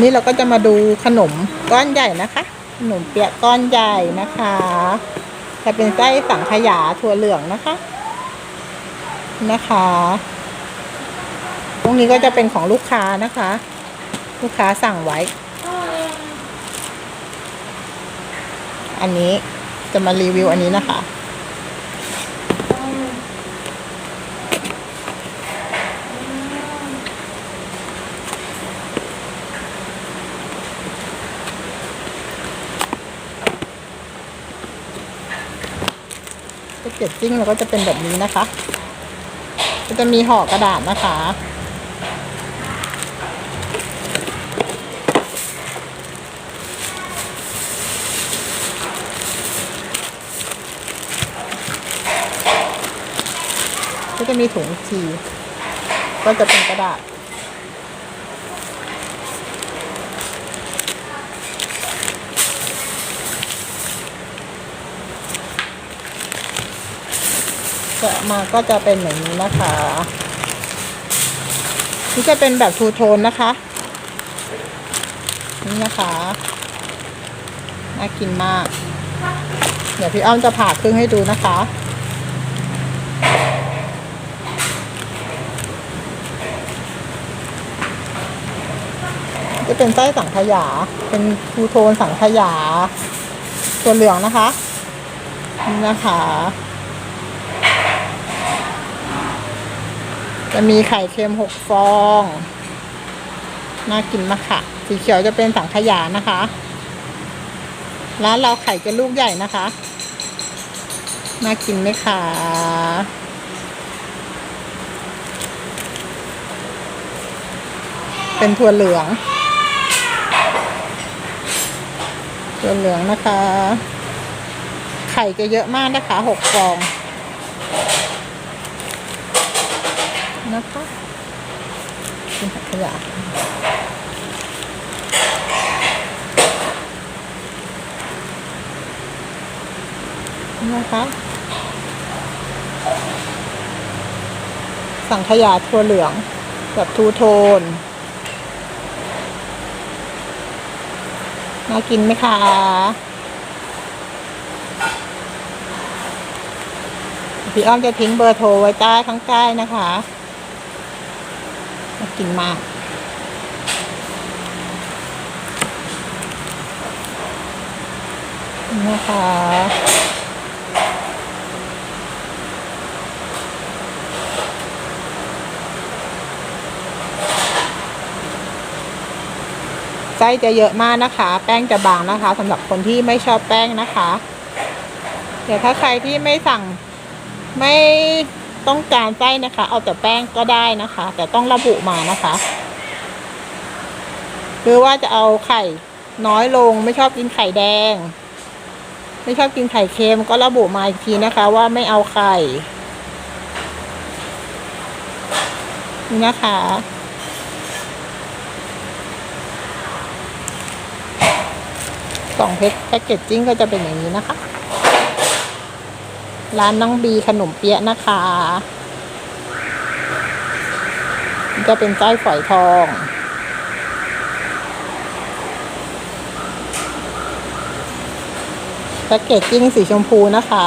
นี่เราก็จะมาดูขนมก้อนใหญ่นะคะ ขนมเปี๊ยะก้อนใหญ่นะคะจะเป็นไส้สังขยาถั่วเหลืองนะคะ นะคะ ตรงนี้ก็จะเป็นของลูกค้านะคะ ลูกค้าสั่งไว้ อันนี้จะมารีวิวอันนี้นะคะ เกจจิ้งเราก็จะเป็นแบบนี้นะคะ ก็จะมีห่อกระดาษนะคะ ก็จะมีถุงทีก็จะเป็นกระดาษ แกะมาก็จะเป็นอย่างนี้นะคะนี่จะเป็นแบบทูโทนนะคะนี่นะคะน่ากินมาก เดี๋ยวพี่อ้อมจะผ่าครึ่งให้ดูนะคะจะเป็นไส้สังขยา เป็นทูโทนสังขยา ตัวเหลืองนะคะ นี่นะคะ จะมีไข่เค็มหกฟอง น่ากินมากค่ะ สีเขียวจะเป็นสังขยานะคะ ร้านเราไข่จะลูกใหญ่นะคะ น่ากินไหมคะเป็นถั่วเหลือง ถั่วเหลืองนะคะ ไข่จะเยอะมากนะคะหกฟอง นะคะ เป็นะนะคะสังขยาถั่วเหลืองแบบทูโทน น่ากินไหมคะพี่อ้อมจะทิ้งเบอร์โทรไว้ใต้ข้างใต้นะคะ น่ากินมาก นะคะไส้จะเยอะมากนะคะ แป้งจะบางนะคะสำหรับคนที่ไม่ชอบแป้งนะคะ เดี๋ยวถ้าใครที่ไม่สั่งไม่ต้องการไส้นะคะ เอาแต่แป้งก็ได้นะคะ แต่ต้องระบุมานะคะหรือว่าจะเอาไข่น้อยลงไม่ชอบกินไข่แดง ไม่ชอบกินไข่เค็มก็ระบุมาอีกทีนะคะ ว่าไม่เอาไข่นี่นะคะกล่องเพชรแพ็กเกจจิ้งก็จะเป็นอย่างนี้นะคะ ร้านน้องบีขนมเปี๊ยะนะคะ จะเป็นไส้ฝอยทอง แพ็กเกจจิ้งสีชมพูนะคะ